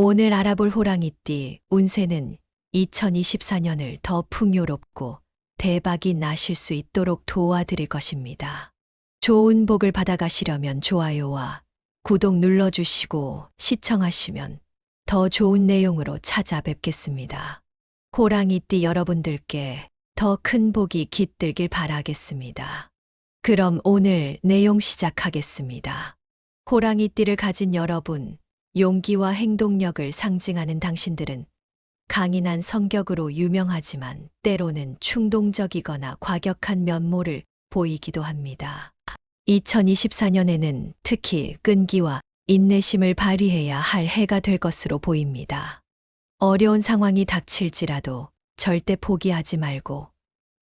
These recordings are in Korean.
오늘 알아볼 호랑이띠 운세는 2024년을 더 풍요롭고 대박이 나실 수 있도록 도와드릴 것입니다. 좋은 복을 받아가시려면 좋아요와 구독 눌러주시고 시청하시면 더 좋은 내용으로 찾아뵙겠습니다. 호랑이띠 여러분들께 더 큰 복이 깃들길 바라겠습니다. 그럼 오늘 내용 시작하겠습니다. 호랑이띠를 가진 여러분, 용기와 행동력을 상징하는 당신들은 강인한 성격으로 유명하지만 때로는 충동적이거나 과격한 면모를 보이기도 합니다. 2024년에는 특히 끈기와 인내심을 발휘해야 할 해가 될 것으로 보입니다. 어려운 상황이 닥칠지라도 절대 포기하지 말고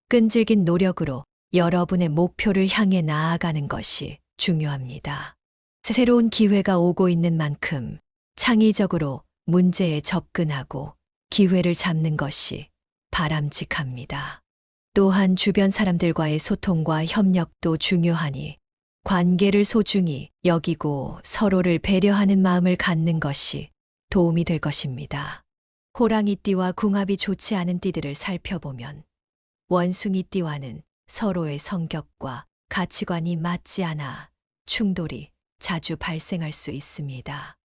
끈질긴 노력으로 여러분의 목표를 향해 나아가는 것이 중요합니다. 새로운 기회가 오고 있는 만큼 창의적으로 문제에 접근하고 기회를 잡는 것이 바람직합니다. 또한 주변 사람들과의 소통과 협력도 중요하니 관계를 소중히 여기고 서로를 배려하는 마음을 갖는 것이 도움이 될 것입니다. 호랑이띠와 궁합이 좋지 않은 띠들을 살펴보면 원숭이띠와는 서로의 성격과 가치관이 맞지 않아 충돌이 자주 발생할 수 있습니다.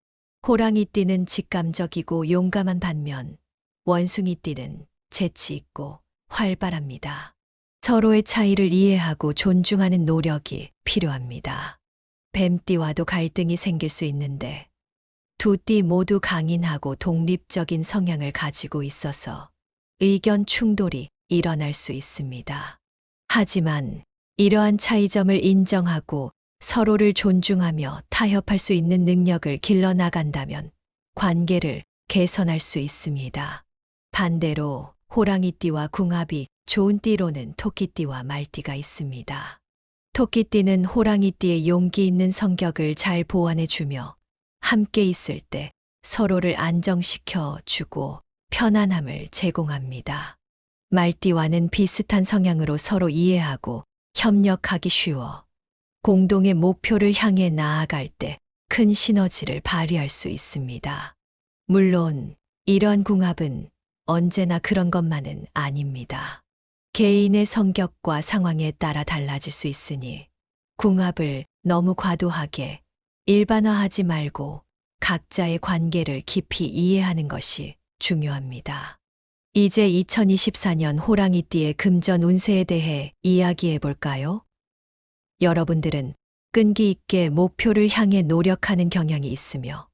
호랑이 띠는 직감적이고 용감한 반면 원숭이 띠는 재치 있고 활발합니다. 서로의 차이를 이해하고 존중하는 노력이 필요합니다. 뱀띠와도 갈등이 생길 수 있는데 두 띠 모두 강인하고 독립적인 성향을 가지고 있어서 의견 충돌이 일어날 수 있습니다. 하지만 이러한 차이점을 인정하고 서로를 존중하며 타협할 수 있는 능력을 길러나간다면 관계를 개선할 수 있습니다. 반대로 호랑이띠와 궁합이 좋은 띠로는 토끼띠와 말띠가 있습니다. 토끼띠는 호랑이띠의 용기 있는 성격을 잘 보완해주며 함께 있을 때 서로를 안정시켜 주고 편안함을 제공합니다. 말띠와는 비슷한 성향으로 서로 이해하고 협력하기 쉬워 공동의 목표를 향해 나아갈 때 큰 시너지를 발휘할 수 있습니다. 물론 이런 궁합은 언제나 그런 것만은 아닙니다. 개인의 성격과 상황에 따라 달라질 수 있으니 궁합을 너무 과도하게 일반화하지 말고 각자의 관계를 깊이 이해하는 것이 중요합니다. 이제 2024년 호랑이띠의 금전 운세에 대해 이야기해 볼까요? 여러분들은 끈기 있게 목표를 향해 노력하는 경향이 있으며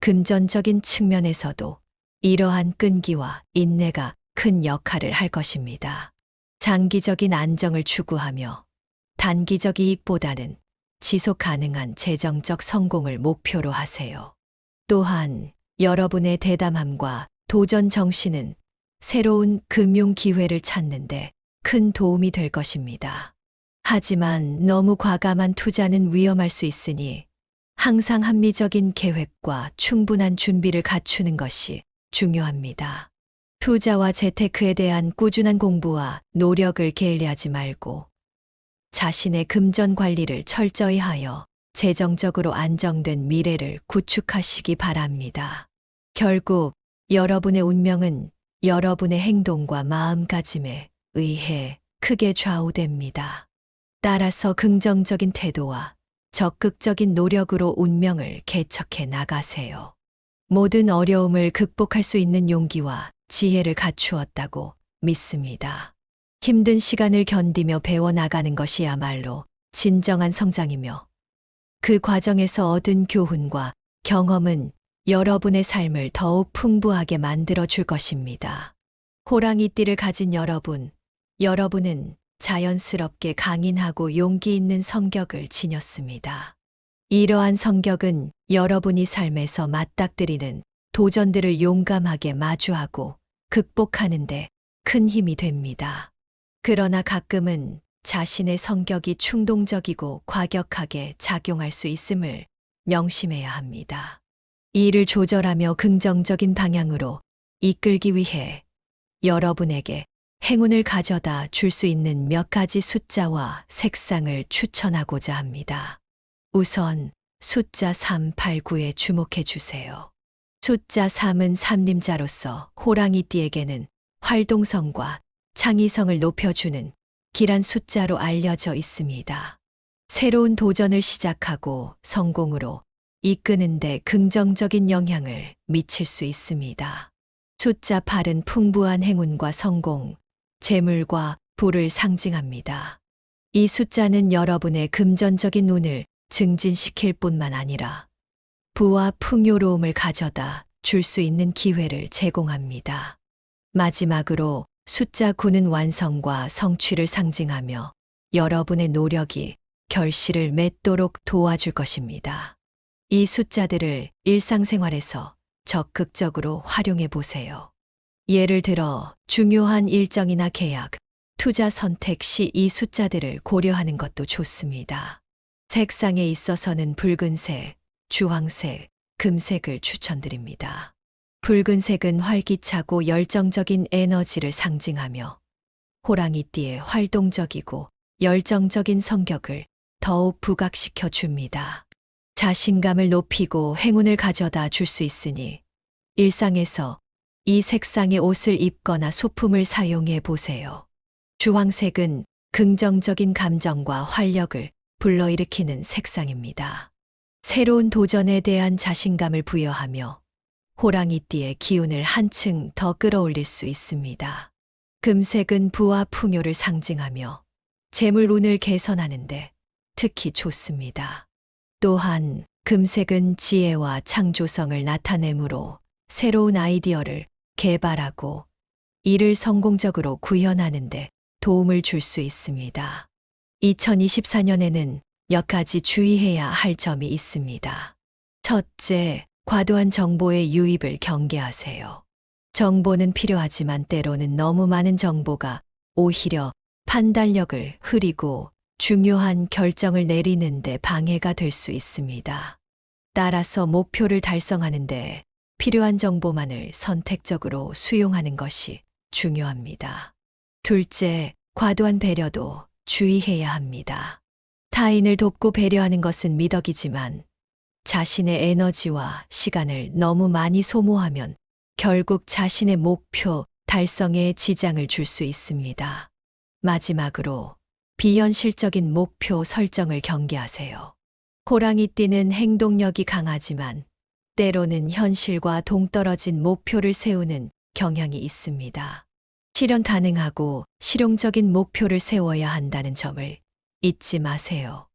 금전적인 측면에서도 이러한 끈기와 인내가 큰 역할을 할 것입니다. 장기적인 안정을 추구하며 단기적 이익보다는 지속 가능한 재정적 성공을 목표로 하세요. 또한 여러분의 대담함과 도전 정신은 새로운 금융 기회를 찾는데 큰 도움이 될 것입니다. 하지만 너무 과감한 투자는 위험할 수 있으니 항상 합리적인 계획과 충분한 준비를 갖추는 것이 중요합니다. 투자와 재테크에 대한 꾸준한 공부와 노력을 게을리하지 말고 자신의 금전 관리를 철저히 하여 재정적으로 안정된 미래를 구축하시기 바랍니다. 결국 여러분의 운명은 여러분의 행동과 마음가짐에 의해 크게 좌우됩니다. 따라서 긍정적인 태도와 적극적인 노력으로 운명을 개척해 나가세요. 모든 어려움을 극복할 수 있는 용기와 지혜를 갖추었다고 믿습니다. 힘든 시간을 견디며 배워나가는 것이야말로 진정한 성장이며 그 과정에서 얻은 교훈과 경험은 여러분의 삶을 더욱 풍부하게 만들어 줄 것입니다. 호랑이띠를 가진 여러분, 여러분은 자연스럽게 강인하고 용기 있는 성격을 지녔습니다. 이러한 성격은 여러분이 삶에서 맞닥뜨리는 도전들을 용감하게 마주하고 극복하는데 큰 힘이 됩니다. 그러나 가끔은 자신의 성격이 충동적이고 과격하게 작용할 수 있음을 명심해야 합니다. 이를 조절하며 긍정적인 방향으로 이끌기 위해 여러분에게 행운을 가져다 줄 수 있는 몇 가지 숫자와 색상을 추천하고자 합니다. 우선 숫자 389에 주목해 주세요. 숫자 3은 삼림자로서 호랑이띠에게는 활동성과 창의성을 높여주는 길한 숫자로 알려져 있습니다. 새로운 도전을 시작하고 성공으로 이끄는데 긍정적인 영향을 미칠 수 있습니다. 숫자 8은 풍부한 행운과 성공, 재물과 부를 상징합니다. 이 숫자는 여러분의 금전적인 운을 증진시킬 뿐만 아니라 부와 풍요로움을 가져다 줄 수 있는 기회를 제공합니다. 마지막으로 숫자 9는 완성과 성취를 상징하며 여러분의 노력이 결실을 맺도록 도와줄 것입니다. 이 숫자들을 일상생활에서 적극적으로 활용해 보세요. 예를 들어 중요한 일정이나 계약, 투자 선택 시 이 숫자들을 고려하는 것도 좋습니다. 색상에 있어서는 붉은색, 주황색, 금색을 추천드립니다. 붉은색은 활기차고 열정적인 에너지를 상징하며 호랑이띠의 활동적이고 열정적인 성격을 더욱 부각시켜 줍니다. 자신감을 높이고 행운을 가져다 줄 수 있으니 일상에서 이 색상의 옷을 입거나 소품을 사용해 보세요. 주황색은 긍정적인 감정과 활력을 불러일으키는 색상입니다. 새로운 도전에 대한 자신감을 부여하며 호랑이띠의 기운을 한층 더 끌어올릴 수 있습니다. 금색은 부와 풍요를 상징하며 재물 운을 개선하는데 특히 좋습니다. 또한 금색은 지혜와 창조성을 나타내므로 새로운 아이디어를 개발하고 이를 성공적으로 구현하는데 도움을 줄 수 있습니다. 2024년에는 몇 가지 주의해야 할 점이 있습니다. 첫째, 과도한 정보의 유입을 경계하세요. 정보는 필요하지만 때로는 너무 많은 정보가 오히려 판단력을 흐리고 중요한 결정을 내리는데 방해가 될 수 있습니다. 따라서 목표를 달성하는데 필요한 정보만을 선택적으로 수용하는 것이 중요합니다. 둘째, 과도한 배려도 주의해야 합니다. 타인을 돕고 배려하는 것은 미덕이지만 자신의 에너지와 시간을 너무 많이 소모하면 결국 자신의 목표 달성에 지장을 줄 수 있습니다. 마지막으로 비현실적인 목표 설정을 경계하세요. 호랑이 띠는 행동력이 강하지만 때로는 현실과 동떨어진 목표를 세우는 경향이 있습니다. 실현 가능하고 실용적인 목표를 세워야 한다는 점을 잊지 마세요.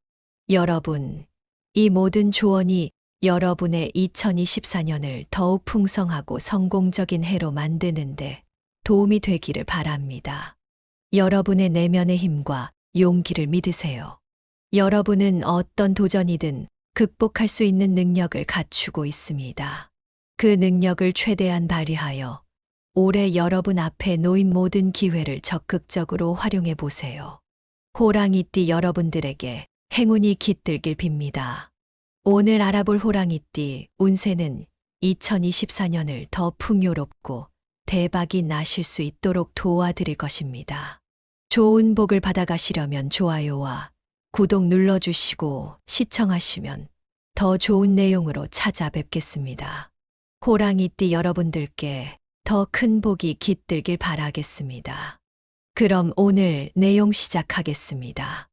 여러분, 이 모든 조언이 여러분의 2024년을 더욱 풍성하고 성공적인 해로 만드는데 도움이 되기를 바랍니다. 여러분의 내면의 힘과 용기를 믿으세요. 여러분은 어떤 도전이든 극복할 수 있는 능력을 갖추고 있습니다. 그 능력을 최대한 발휘하여 올해 여러분 앞에 놓인 모든 기회를 적극적으로 활용해 보세요. 호랑이띠 여러분들에게 행운이 깃들길 빕니다. 오늘 알아볼 호랑이띠 운세는 2024년을 더 풍요롭고 대박이 나실 수 있도록 도와드릴 것입니다. 좋은 복을 받아가시려면 좋아요와 구독 눌러주시고 시청하시면 더 좋은 내용으로 찾아뵙겠습니다. 호랑이띠 여러분들께 더 큰 복이 깃들길 바라겠습니다. 그럼 오늘 내용 시작하겠습니다.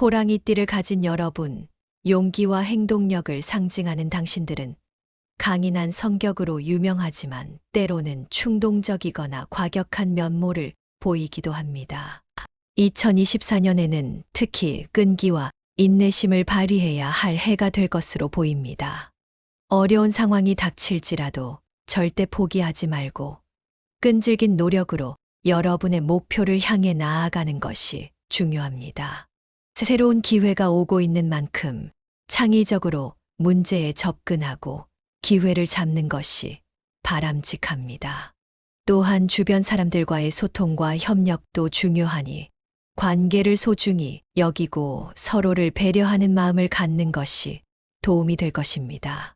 호랑이띠를 가진 여러분, 용기와 행동력을 상징하는 당신들은 강인한 성격으로 유명하지만 때로는 충동적이거나 과격한 면모를 보이기도 합니다. 2024년에는 특히 끈기와 인내심을 발휘해야 할 해가 될 것으로 보입니다. 어려운 상황이 닥칠지라도 절대 포기하지 말고 끈질긴 노력으로 여러분의 목표를 향해 나아가는 것이 중요합니다. 새로운 기회가 오고 있는 만큼 창의적으로 문제에 접근하고 기회를 잡는 것이 바람직합니다. 또한 주변 사람들과의 소통과 협력도 중요하니 관계를 소중히 여기고 서로를 배려하는 마음을 갖는 것이 도움이 될 것입니다.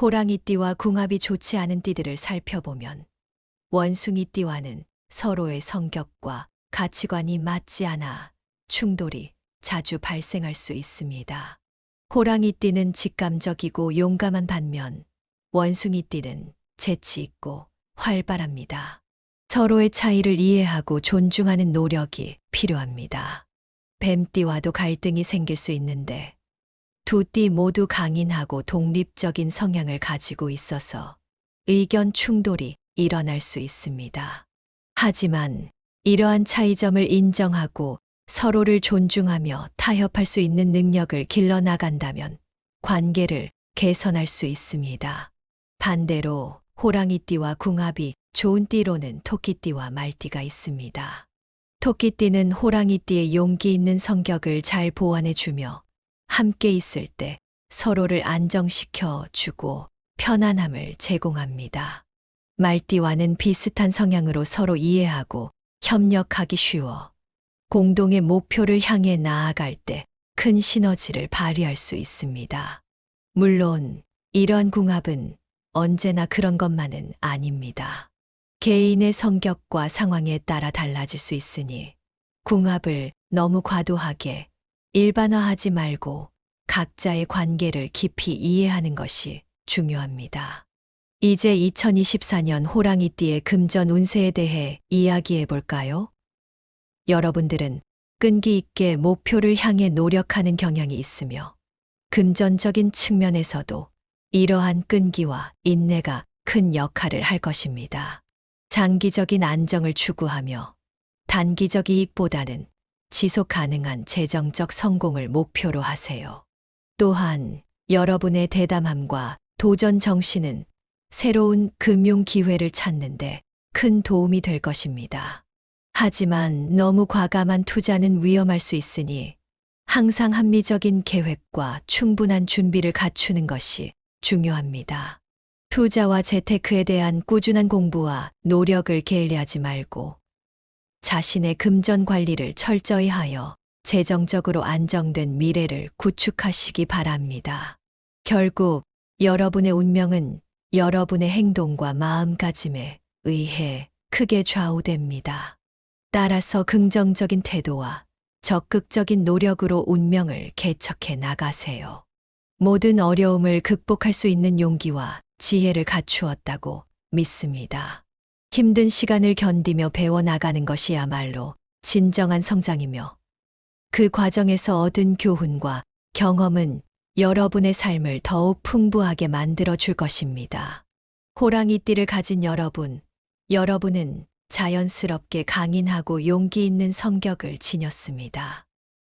호랑이띠와 궁합이 좋지 않은 띠들을 살펴보면 원숭이띠와는 서로의 성격과 가치관이 맞지 않아 충돌이 자주 발생할 수 있습니다. 호랑이띠는 직감적이고 용감한 반면 원숭이띠는 재치 있고 활발합니다. 서로의 차이를 이해하고 존중하는 노력이 필요합니다. 뱀띠와도 갈등이 생길 수 있는데 두 띠 모두 강인하고 독립적인 성향을 가지고 있어서 의견 충돌이 일어날 수 있습니다. 하지만 이러한 차이점을 인정하고 서로를 존중하며 타협할 수 있는 능력을 길러나간다면 관계를 개선할 수 있습니다. 반대로 호랑이띠와 궁합이 좋은 띠로는 토끼띠와 말띠가 있습니다. 토끼띠는 호랑이띠의 용기 있는 성격을 잘 보완해주며 함께 있을 때 서로를 안정시켜 주고 편안함을 제공합니다. 말띠와는 비슷한 성향으로 서로 이해하고 협력하기 쉬워 공동의 목표를 향해 나아갈 때 큰 시너지를 발휘할 수 있습니다. 물론 이러한 궁합은 언제나 그런 것만은 아닙니다. 개인의 성격과 상황에 따라 달라질 수 있으니 궁합을 너무 과도하게 일반화하지 말고 각자의 관계를 깊이 이해하는 것이 중요합니다. 이제 2024년 호랑이띠의 금전 운세에 대해 이야기해 볼까요? 여러분들은 끈기 있게 목표를 향해 노력하는 경향이 있으며 금전적인 측면에서도 이러한 끈기와 인내가 큰 역할을 할 것입니다. 장기적인 안정을 추구하며 단기적 이익보다는 지속 가능한 재정적 성공을 목표로 하세요. 또한 여러분의 대담함과 도전 정신은 새로운 금융 기회를 찾는데 큰 도움이 될 것입니다. 하지만 너무 과감한 투자는 위험할 수 있으니 항상 합리적인 계획과 충분한 준비를 갖추는 것이 중요합니다. 투자와 재테크에 대한 꾸준한 공부와 노력을 게을리하지 말고 자신의 금전 관리를 철저히 하여 재정적으로 안정된 미래를 구축하시기 바랍니다. 결국 여러분의 운명은 여러분의 행동과 마음가짐에 의해 크게 좌우됩니다. 따라서 긍정적인 태도와 적극적인 노력으로 운명을 개척해 나가세요. 모든 어려움을 극복할 수 있는 용기와 지혜를 갖추었다고 믿습니다. 힘든 시간을 견디며 배워나가는 것이야말로 진정한 성장이며 그 과정에서 얻은 교훈과 경험은 여러분의 삶을 더욱 풍부하게 만들어 줄 것입니다. 호랑이띠를 가진 여러분, 여러분은 자연스럽게 강인하고 용기 있는 성격을 지녔습니다.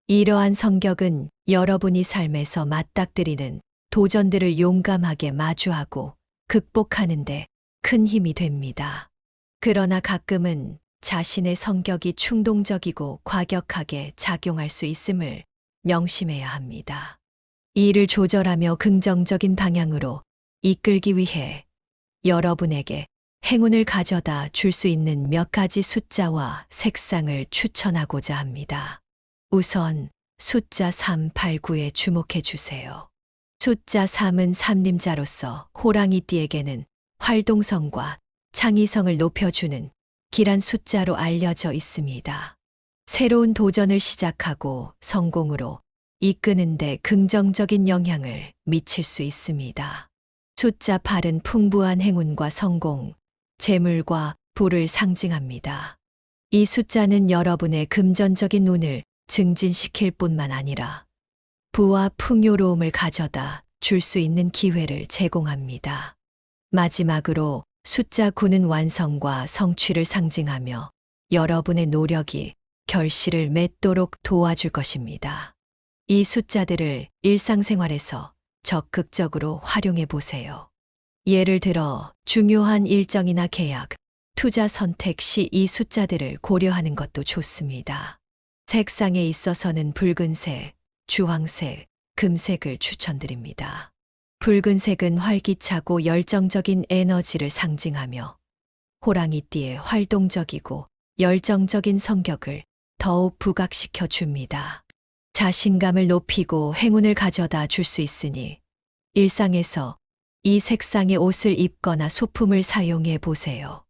이러한 성격은 여러분이 삶에서 맞닥뜨리는 도전들을 용감하게 마주하고 극복하는데 큰 힘이 됩니다. 그러나 가끔은 자신의 성격이 충동적이고 과격하게 작용할 수 있음을 명심해야 합니다. 이를 조절하며 긍정적인 방향으로 이끌기 위해 여러분에게 행운을 가져다 줄 수 있는 몇 가지 숫자와 색상을 추천하고자 합니다. 우선 숫자 389에 주목해 주세요. 숫자 3은 삼림자로서 호랑이띠에게는 활동성과 창의성을 높여주는 길한 숫자로 알려져 있습니다. 새로운 도전을 시작하고 성공으로 이끄는데 긍정적인 영향을 미칠 수 있습니다. 숫자 8은 풍부한 행운과 성공, 재물과 부를 상징합니다. 이 숫자는 여러분의 금전적인 운을 증진시킬 뿐만 아니라 부와 풍요로움을 가져다 줄 수 있는 기회를 제공합니다. 마지막으로 숫자 9는 완성과 성취를 상징하며 여러분의 노력이 결실을 맺도록 도와줄 것입니다. 이 숫자들을 일상생활에서 적극적으로 활용해 보세요. 예를 들어 중요한 일정이나 계약, 투자 선택 시 이 숫자들을 고려하는 것도 좋습니다. 색상에 있어서는 붉은색, 주황색, 금색을 추천드립니다. 붉은색은 활기차고 열정적인 에너지를 상징하며 호랑이띠의 활동적이고 열정적인 성격을 더욱 부각시켜 줍니다. 자신감을 높이고 행운을 가져다 줄 수 있으니 일상에서 이 색상의 옷을 입거나 소품을 사용해 보세요.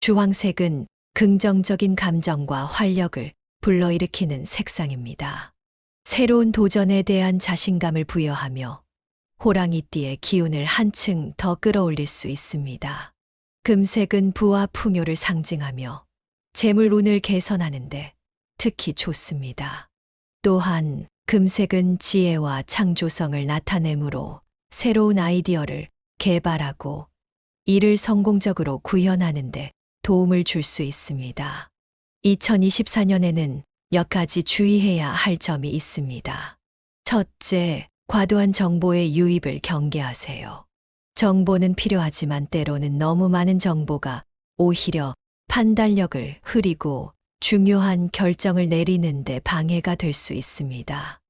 주황색은 긍정적인 감정과 활력을 불러일으키는 색상입니다. 새로운 도전에 대한 자신감을 부여하며 호랑이띠의 기운을 한층 더 끌어올릴 수 있습니다. 금색은 부와 풍요를 상징하며 재물 운을 개선하는데 특히 좋습니다. 또한 금색은 지혜와 창조성을 나타내므로 새로운 아이디어를 개발하고 이를 성공적으로 구현하는데 도움을 줄 수 있습니다. 2024년에는 몇 가지 주의해야 할 점이 있습니다. 첫째, 과도한 정보의 유입을 경계하세요. 정보는 필요하지만 때로는 너무 많은 정보가 오히려 판단력을 흐리고 중요한 결정을 내리는데 방해가 될 수 있습니다.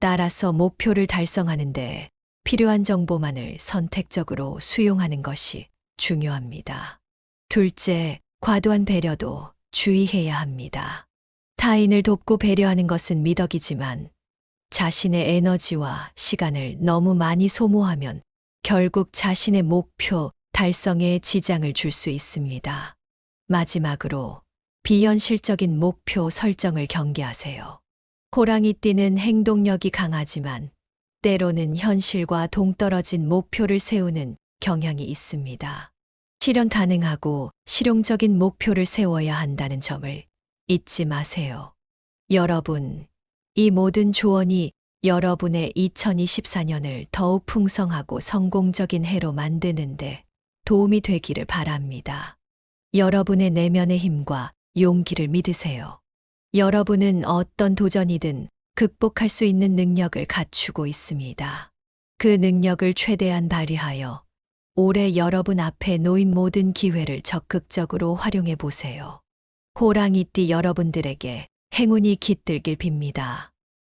따라서 목표를 달성하는데 필요한 정보만을 선택적으로 수용하는 것이 중요합니다. 둘째, 과도한 배려도 주의해야 합니다. 타인을 돕고 배려하는 것은 미덕이지만 자신의 에너지와 시간을 너무 많이 소모하면 결국 자신의 목표 달성에 지장을 줄 수 있습니다. 마지막으로 비현실적인 목표 설정을 경계하세요. 호랑이 띠는 행동력이 강하지만 때로는 현실과 동떨어진 목표를 세우는 경향이 있습니다. 실현 가능하고 실용적인 목표를 세워야 한다는 점을 잊지 마세요. 여러분, 이 모든 조언이 여러분의 2024년을 더욱 풍성하고 성공적인 해로 만드는데 도움이 되기를 바랍니다. 여러분의 내면의 힘과 용기를 믿으세요. 여러분은 어떤 도전이든 극복할 수 있는 능력을 갖추고 있습니다. 그 능력을 최대한 발휘하여 올해 여러분 앞에 놓인 모든 기회를 적극적으로 활용해 보세요. 호랑이띠 여러분들에게 행운이 깃들길 빕니다.